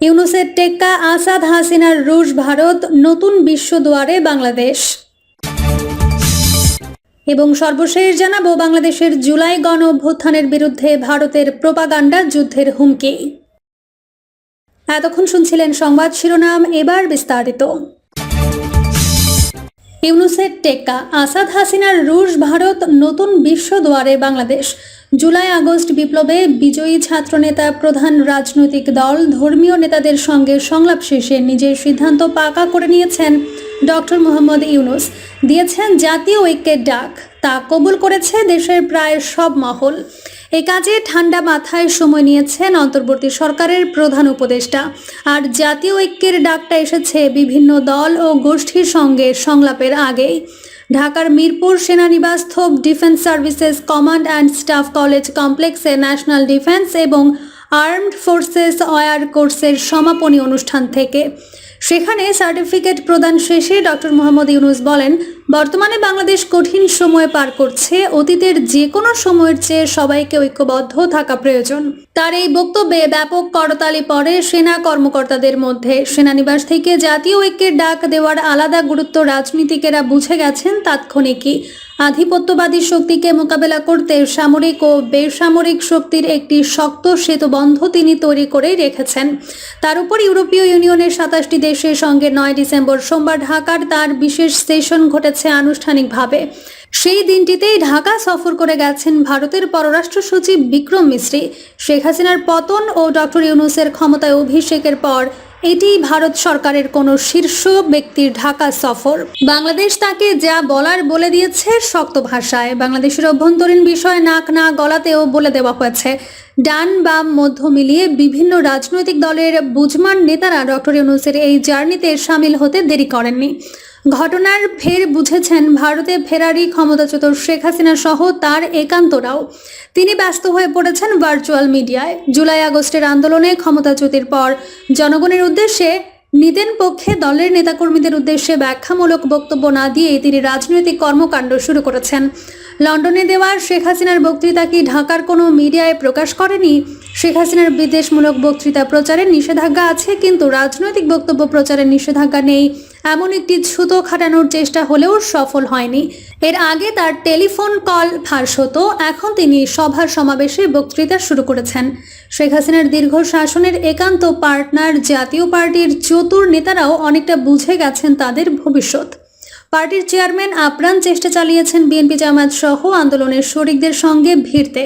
ইউনুসের টেক্কা আসাদ হাসিনার রুশ ভারত নতুন বিশ্ব দুয়ারে বাংলাদেশ। এবং সর্বশেষ জানাব বাংলাদেশের জুলাই গণ অভ্যুত্থানের বিরুদ্ধে ভারতের প্রোপাগান্ডা যুদ্ধের হুমকি। এতক্ষণ শুনছিলেন সংবাদ শিরোনাম, এবার বিস্তারিত। ইউনুসের টেক্কা আসাদ হাসিনার রুশ ভারত নতুন বিশ্ব দুয়ারে বাংলাদেশ। জুলাই আগস্ট বিপ্লবে বিজয়ী ছাত্রনেতা প্রধান রাজনৈতিক দল ধর্মীয় নেতাদের সঙ্গে সংলাপ শেষে নিজের সিদ্ধান্ত পাকা করে নিয়েছেন ডক্টর মোহাম্মদ ইউনুস। দিয়েছেন জাতীয় ঐক্যের ডাক। তা কবুল করেছে দেশের প্রায় সব মহল। এ কাজে ঠান্ডা মাথায় সময় নিয়েছেন অন্তর্বর্তী সরকারের প্রধান উপদেষ্টা। আর জাতীয় ঐক্যের ডাকটা এসেছে বিভিন্ন দল ও গোষ্ঠীর সঙ্গে সংলাপের আগেই। ঢাকার মিরপুর সেনানিবাস থোপ defence services command and staff college কমপ্লেক্সে ন্যাশনাল ডিফেন্স এবং আর্মড ফোর্সেস অয়ার কোর্সের সমাপনী অনুষ্ঠান থেকে সেখানে সার্টিফিকেট প্রদান শেষে ডক্টর মোহাম্মদ ইউনুস বলেন, বর্তমানে বাংলাদেশ কঠিন সময় পার করছে, অতীতের যে কোনো সময়ের চেয়ে সবাইকে ঐক্যবদ্ধ থাকা প্রয়োজন। তার এই বক্তব্যে ব্যাপক করতালি পরে সেনা কর্মকর্তাদের মধ্যে। সেনানিবাস থেকে জাতীয় ঐক্যের ডাক দেওয়ার আলাদা গুরুত্ব রাজনীতিকেরা বুঝে গেছেন তাৎক্ষণিকই। আধিপত্যবাদী শক্তিকে মোকাবেলা করতে সামরিক ও বেসামরিক শক্তির একটি শক্ত সেতুবন্ধ তিনি তৈরি করে রেখেছেন। তার উপর ইউরোপীয় ইউনিয়নের সাতাশটি দেশের সঙ্গে নয় ডিসেম্বর সোমবার ঢাকার তার বিশেষ সেশন ঘটেছে আনুষ্ঠানিকভাবে। সেই দিনটিতেই ঢাকা সফর করে গেছেন ভারতের পররাষ্ট্র সচিব বিক্রম মিশ্রী শেখ হাসিনার পতন ও ডক্টর ইউনুসের ক্ষমতায় অভিষেকের পর এটি ভারত সরকারের কোনো শীর্ষ ব্যক্তির ঢাকা সফর। বাংলাদেশ তাকে যা বলার বলে দিয়েছে শক্ত ভাষায়। বাংলাদেশের অভ্যন্তরীণ বিষয় নাক না গলাতেও বলে দেওয়া হয়েছে। ডান বাম মধ্য মিলিয়ে বিভিন্ন রাজনৈতিক দলের বুঝমান নেতারা ডক্টর ইউনুসের এই জার্নিতে সামিল হতে দেরি করেননি। ঘটনার ফের বুঝেছেন ভারতে ফেরারি ক্ষমতাচ্যুত শেখ হাসিনা সহ তার একান্তরাও। তিনি ব্যস্ত হয়ে পড়েছেন ভার্চুয়াল মিডিয়ায়। জুলাই আগস্টের আন্দোলনে ক্ষমতাচ্যুতির পর জনগণের উদ্দেশ্যে নিতেন পক্ষে দলের নেতাকর্মীদের উদ্দেশ্যে ব্যাখ্যামূলক বক্তব্য না দিয়ে তিনি রাজনৈতিক কর্মকাণ্ড শুরু করেছেন। লন্ডনে দেওয়ার শেখ হাসিনার বক্তৃতা কি ঢাকার কোনো মিডিয়ায় প্রকাশ করেনি? শেখ হাসিনার বিদেশমূলক বক্তৃতা প্রচারের নিষেধাজ্ঞা আছে, কিন্তু রাজনৈতিক বক্তব্য প্রচারের নিষেধাজ্ঞা নেই। এমন একটি ছুতো খাটানোর চেষ্টা হলেও সফল হয়নি। এর আগে তার টেলিফোন কল ফাঁস হতো, এখন তিনি সভার সমাবেশে বক্তৃতা শুরু করেছেন। শেখ হাসিনার দীর্ঘ শাসনের একান্ত পার্টনার জাতীয় পার্টির চতুর নেতারাও অনেকটা বুঝে গেছেন তাদের ভবিষ্যৎ। পার্টির চেয়ারম্যান আপ্রাণ চেষ্টা চালিয়েছেন বিএনপি জামায়াত সহ আন্দোলনের শরিকদের সঙ্গে ভিড়তে।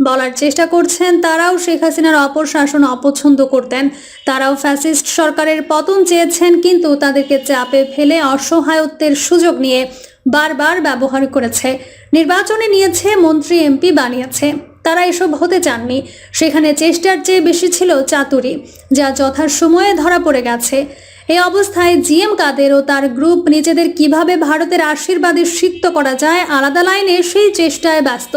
বলার চেষ্টা করছেন। তারাও শেখ হাসিনার অপশাসন অপছন্দ করতেন। তারাও ফ্যাসিস্ট সরকারের পতন চেয়েছেন, কিন্তু তাদেরকে চাপে ফেলে অসহায়ত্বের সুযোগ নিয়ে বারবার ব্যবহার করেছে। নির্বাচনে নিয়েছে, মন্ত্রী, এমপি বানিয়েছে। তারা এসব হতে চাননি। সেখানে চেষ্টার চেয়ে বেশি ছিল চাতুরি, যা যথাসময়ে ধরা পড়ে গেছে। এই অবস্থায় জিএম কাদের ও তার গ্রুপ নিজেদের কীভাবে ভারতের আশীর্বাদে সিক্ত করা যায় আলাদা লাইনে সেই চেষ্টায় ব্যস্ত।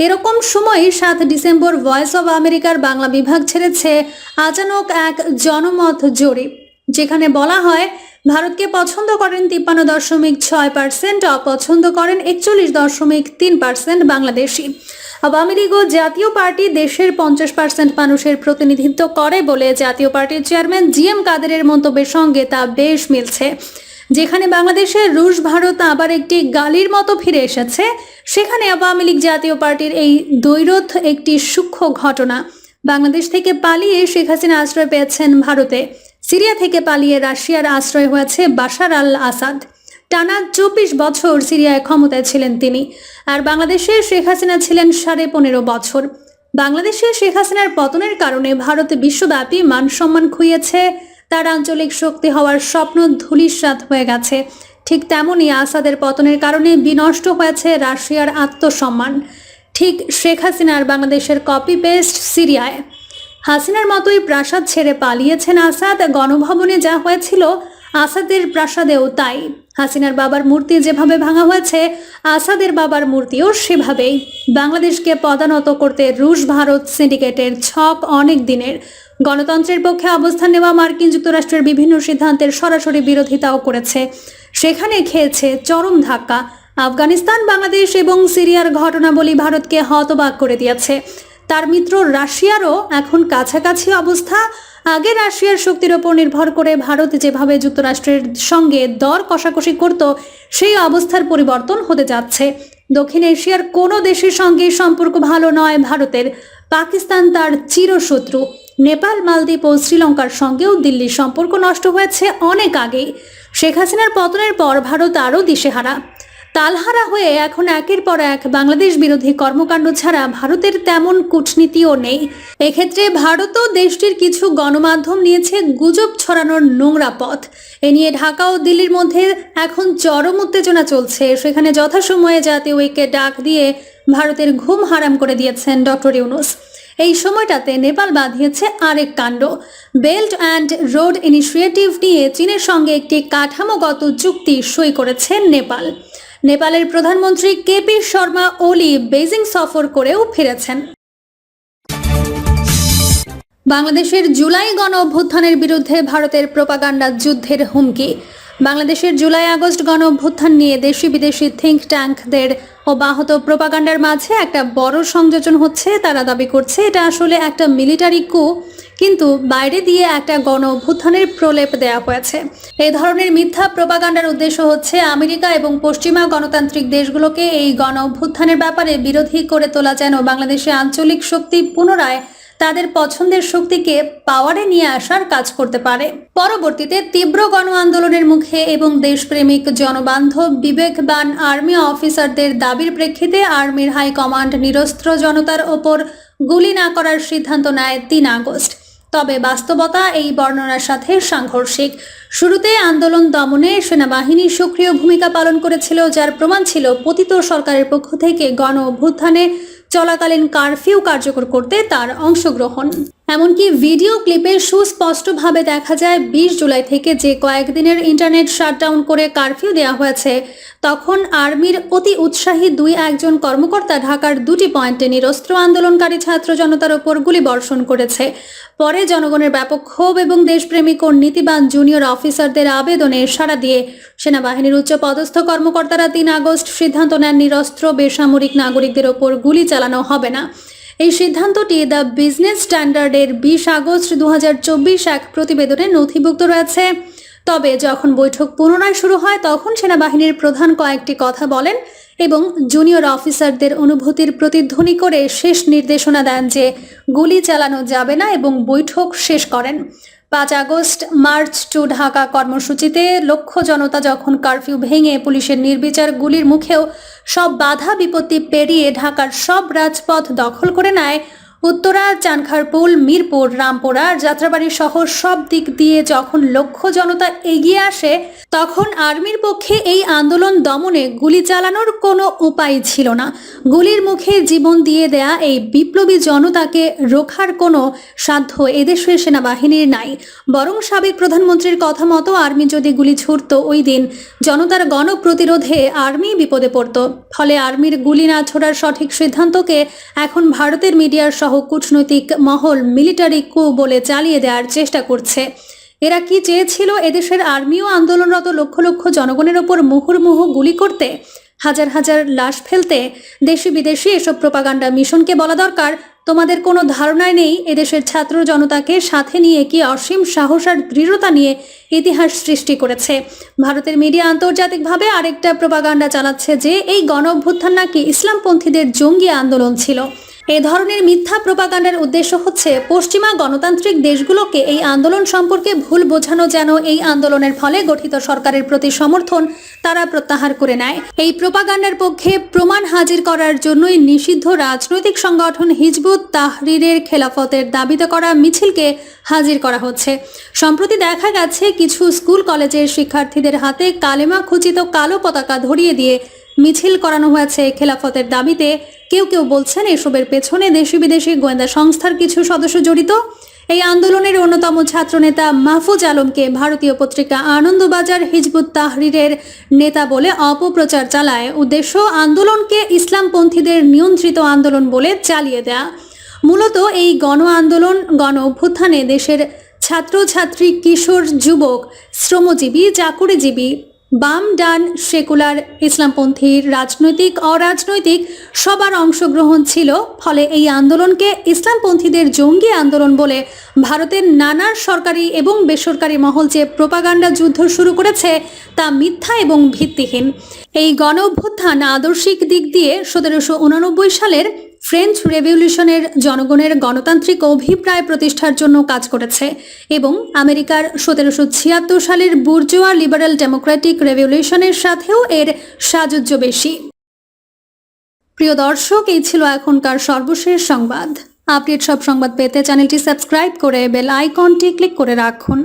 এরকম সময় সাত ডিসেম্বর ভয়েস অব আমেরিকার বাংলা বিভাগ ছেড়েছে আচানক এক জনমত জরিপ যেখানে বলা হয়, ভারতকে পছন্দ করেন তিপ্পান্ন দশমিক ছয় পার্সেন্ট অপছন্দ করেন একচল্লিশ দশমিক তিন পার্সেন্ট বাংলাদেশি। আওয়ামী লীগ ও জাতীয় পার্টি দেশের পঞ্চাশ পার্সেন্ট মানুষের প্রতিনিধিত্ব করে বলে জাতীয় পার্টির চেয়ারম্যান জি এম কাদেরের মন্তব্যের সঙ্গে তা বেশ মিলছে। যেখানে বাংলাদেশের রুশ ভারত আবার একটি গালির মতো ফিরে এসেছে, সেখানে আওয়ামী লীগ জাতীয় পার্টির এই দৈরথ একটি সূক্ষ্ম ঘটনা। বাংলাদেশ থেকে পালিয়ে শেখ হাসিনা আশ্রয় পেয়েছেন ভারতে। সিরিয়া থেকে পালিয়ে রাশিয়ার আশ্রয় হয়েছে বাশার আল আসাদ। টানা চব্বিশ বছর সিরিয়ায় ক্ষমতায় ছিলেন তিনি। আর বাংলাদেশে শেখ হাসিনা ছিলেন সাড়ে পনেরো বছর। বাংলাদেশে শেখ হাসিনার পতনের কারণে ভারত বিশ্বব্যাপী মান সম্মান খুইয়েছে। তার আঞ্চলিক শক্তি হওয়ার স্বপ্ন ধূলিসাৎ হয়ে গেছে। ঠিক তেমনই আসাদের পতনের কারণে বিনষ্ট হয়েছে রাশিয়ার আত্মসম্মান। ঠিক শেখ হাসিনার বাংলাদেশের কপি পেস্ট সিরিয়ায়। হাসিনার মতোই প্রাসাদ ছেড়ে পালিয়েছেন আসাদ। গণভবনে যা হয়েছিল, আসাদের প্রাসাদেও তাই। হাসিনার বাবার মূর্তি যেভাবে ভাঙা হয়েছে, আসাদের বাবার মূর্তিও সেভাবেই। বাংলাদেশকে পদানত করতে রুশ ভারত সিন্ডিকেটের ছক অনেক দিনের। গণতন্ত্রের পক্ষে অবস্থান নেওয়া মার্কিন যুক্তরাষ্ট্রের বিভিন্ন সিদ্ধান্তের সরাসরি বিরোধিতাও করেছে। সেখানে খেয়েছে চরম ধাক্কা। আফগানিস্তান, বাংলাদেশ এবং সিরিয়ার ঘটনাবলী ভারতকে হতবাক করে দিয়েছে। তার মিত্র রাশিয়ারও এখন কাছাকাছি অবস্থা। আগে রাশিয়ার শক্তির ওপর নির্ভর করে ভারত যেভাবে যুক্তরাষ্ট্রের সঙ্গে দর কষাকষি করত, সেই অবস্থার পরিবর্তন হতে যাচ্ছে। দক্ষিণ এশিয়ার কোনো দেশের সঙ্গে সম্পর্ক ভালো নয় ভারতের। পাকিস্তান তার চিরশত্রু। নেপাল, মালদ্বীপ ও শ্রীলঙ্কার সঙ্গেও দিল্লির সম্পর্ক নষ্ট হয়েছে অনেক আগেই শেখ হাসিনার পতনের পর ভারত আরও দিশেহারা। তালহারা হয়ে এখন একের পর এক বাংলাদেশ বিরোধী কর্মকাণ্ড ছাড়া ভারতের তেমন কূটনীতিও নেই। এক্ষেত্রে ভারতও দেশটির কিছু গণমাধ্যম নিয়েছে গুজব ছড়ানোর নোংরা পথ। এ নিয়ে ঢাকা ও দিল্লির মধ্যে এখন চরম উত্তেজনা চলছে। সেখানে যথাসময়ে জাতীয় ঐক্যে ডাক দিয়ে ভারতের ঘুম হারাম করে দিয়েছেন ডক্টর ইউনুস। এই সময়টাতে নেপাল বাঁধিয়েছে আরেক কাণ্ড। বেল্ট অ্যান্ড রোড ইনিশিয়েটিভ নিয়ে চীনের সঙ্গে একটি কাঠামোগত চুক্তি সই করেছে নেপাল। নেপালের প্রধানমন্ত্রী কেপি শর্মা ওলি বেজিং সফর করেও ফিরেছেন। বাংলাদেশের জুলাই গণ অভ্যুত্থানের বিরুদ্ধে ভারতের প্রোপাগান্ডা যুদ্ধের হুমকি। বাংলাদেশের জুলাই আগস্ট গণ অভ্যুত্থান নিয়ে দেশি বিদেশি থিঙ্ক ট্যাঙ্কদের অব্যাহত প্রোপাগান্ডার মাঝে একটা বড় সংযোজন হচ্ছে, তারা দাবি করছে এটা আসলে একটা মিলিটারি কু কিন্তু বাইরে দিয়ে একটা গণ অভ্যুত্থানের প্রলেপ দেওয়া হয়েছে। এই ধরনের মিথ্যা প্রোপাগান্ডার উদ্দেশ্য হচ্ছে আমেরিকা এবং পশ্চিমা গণতান্ত্রিক দেশগুলোকে এই গণ অভ্যুত্থানের ব্যাপারে বিরোধী করে তোলা যেন বাংলাদেশে আঞ্চলিক শক্তি পুনরায় তাদের পছন্দের শক্তিকে পাওয়ারে নিয়ে আসার কাজ করতে পারে। পরবর্তীতে তীব্র গণ আন্দোলনের মুখে এবং দেশপ্রেমিক জনবান্ধব বিবেকবান আর্মি অফিসারদের দাবির প্রেক্ষিতে আর্মির হাই কমান্ড নিরস্ত্র জনতার ওপর গুলি না করার সিদ্ধান্ত নেয় তিন আগস্ট। তবে বাস্তবতা এই বর্ণনার সাথে সাংঘর্ষিক। শুরুতে আন্দোলন দমনে সেনাবাহিনী সক্রিয় ভূমিকা পালন করেছিল, যার প্রমাণ ছিল পতিত সরকারের পক্ষ থেকে গণ অভ্যুত্থানে চলাকালীন কারফিউ কার্যকর করতে তার অংশগ্রহণ। এমনকি ভিডিও ক্লিপে সুস্পষ্টভাবে দেখা যায় বিশ জুলাই থেকে যে কয়েকদিনের ইন্টারনেট শাটডাউন করে কারফিউ দেওয়া হয়েছে, তখন আর্মির অতি উৎসাহী দুই একজন কর্মকর্তা ঢাকার দুটি পয়েন্টে নিরস্ত্র আন্দোলনকারী ছাত্র জনতার ওপর গুলি বর্ষণ করেছে। পরে জনগণের ব্যাপক ক্ষোভ এবং দেশপ্রেমিক ও নীতিবান জুনিয়র অফিসারদের আবেদনে সাড়া দিয়ে সেনাবাহিনীর উচ্চ পদস্থ কর্মকর্তারা তিন আগস্ট সিদ্ধান্ত নেন নিরস্ত্র বেসামরিক নাগরিকদের ওপর গুলি চালানো হবে না। এই সিদ্ধান্তটি দ্য বিজনেস স্ট্যান্ডার্ডের বিশ আগস্ট দু এক প্রতিবেদনে নথিভুক্ত রয়েছে। তবে যখন বৈঠক পুনরায় শুরু হয়, তখন সেনাবাহিনীর প্রধান কয়েকটি কথা বলেন এবং জুনিয়র অফিসারদের অনুভূতির প্রতিধ্বনি করে শেষ নির্দেশনা দেন যে গুলি চালানো যাবে না এবং বৈঠক শেষ করেন। পাঁচ আগস্ট, মার্চ টু ঢাকা কর্মসূচিতে লক্ষ জনতা যখন কারফিউ ভেঙে পুলিশের নির্বিচার গুলির মুখেও সব বাধা বিপত্তি পেরিয়ে ঢাকার সব রাজপথ দখল করে নেয় উত্তরা, চানখারপুল, মিরপুর, রামপুরা যাত্রাবাড়ি সহ সব দিক দিয়ে যখন লক্ষ জনতা এগিয়ে আসে, তখন আর্মির পক্ষে এই আন্দোলন দমনে গুলি চালানোর কোনো উপায় ছিল না। গুলির মুখে জীবন দিয়ে দেয়া এই বিপ্লবী জনতাকে রোখার কোনো সাধ্য এদেশের সেনাবাহিনীর নাই। বরং সাবেক প্রধানমন্ত্রীর কথা মতো আর্মি যদি গুলি ছুটত ওই দিন জনতার গণপ্রতিরোধে আর্মি বিপদে পড়ত। ফলে আর্মির গুলি না ছোড়ার সঠিক সিদ্ধান্তকে এখন ভারতের মিডিয়ার সহ কূটনৈতিক মহল মিলিটারি কু বলে চালিয়ে দেওয়ার চেষ্টা করছে। এরা কি চেয়েছিল এদেশের আর্মিও আন্দোলনরত লক্ষ লক্ষ জনগণের ওপর মুহুর্মুহু গুলি করতে? হাজার হাজার লাশ ফেলতে? দেশি বিদেশি এসব প্রপাগান্ডা মিশনকে বলা দরকার? তোমাদের কোনো ধারণাই নেই এদেশের ছাত্র জনতাকে সাথে নিয়ে কি অসীম সাহস আর দৃঢ়তা নিয়ে ইতিহাস সৃষ্টি করেছে? ভারতের মিডিয়া আন্তর্জাতিকভাবে আরেকটা প্রপাগান্ডা চালাচ্ছে যে এই গণ অভ্যুত্থান নাকি ইসলামপন্থীদের জঙ্গি আন্দোলন ছিল। এ ধরনের মিথ্যা প্রপাগান্ডার উদ্দেশ্য হচ্ছে পশ্চিমা গণতান্ত্রিক দেশগুলোকে এই আন্দোলন সম্পর্কে ভুল বোঝানো যেন এই আন্দোলনের ফলে গঠিত সরকারের প্রতি সমর্থন তারা প্রত্যাহার করে নেয়। এই প্রপাগান্ডার পক্ষে প্রমাণ হাজির করার জন্যই নিষিদ্ধ রাজনৈতিক সংগঠন হিজবুত তাহরিরের খেলাফতের দাবিতে করা মিছিলকে হাজির করা হচ্ছে। সম্প্রতি দেখা গেছে, কিছু স্কুল কলেজের শিক্ষার্থীদের হাতে কালেমা খচিত কালো পতাকা ধরিয়ে দিয়ে মিছিল করানো হয়েছে। খেলাফতের দাবিতে কেউ কেউ বলছেন, এসবের পেছনে দেশি বিদেশি গোয়েন্দা সংস্থার কিছু সদস্য জড়িত। এই আন্দোলনের অন্যতম ছাত্রনেতা মাহফুজ আলমকে ভারতীয় পত্রিকা আনন্দবাজার হিজবুত তাহরিরের নেতা বলে অপপ্রচার চালায়। উদ্দেশ্য, আন্দোলনকে ইসলামপন্থীদের নিয়ন্ত্রিত আন্দোলন বলে চালিয়ে দেয়া। মূলত এই গণ আন্দোলন, গণ অভ্যুত্থানে দেশের ছাত্রছাত্রী, কিশোর, যুবক, শ্রমজীবী, চাকুরিজীবী বাম ডান সেকুলার ইসলামপন্থী রাজনৈতিক, অরাজনৈতিক সবার অংশগ্রহণ ছিল, ফলে এই আন্দোলনকে ইসলামপন্থীদের জঙ্গি আন্দোলন বলে ভারতের নানা সরকারি এবং বেসরকারি মহল যে প্রোপাগান্ডা যুদ্ধ শুরু করেছে তা মিথ্যা এবং ভিত্তিহীন। এই গণ অভ্যুত্থান আদর্শিক দিক দিয়ে সতেরোশো উননব্বই সালের ফ্রেঞ্চ রেভলিউশনের জনগণের গণতান্ত্রিক অভিপ্রায় প্রতিষ্ঠার জন্য কাজ করেছে এবং আমেরিকার সতেরোশো ছিয়াত্তর সালের বুর্জোয়া লিবারেল ডেমোক্রেটিক রেভলিউশনের সাথেও এর সাযুজ্য বেশি। প্রিয় দর্শক, এই ছিল এখনকার সর্বশেষ সংবাদ। আপডেট সব সংবাদ পেতে চ্যানেলটি সাবস্ক্রাইব করে বেল আইকনটি ক্লিক করে রাখুন।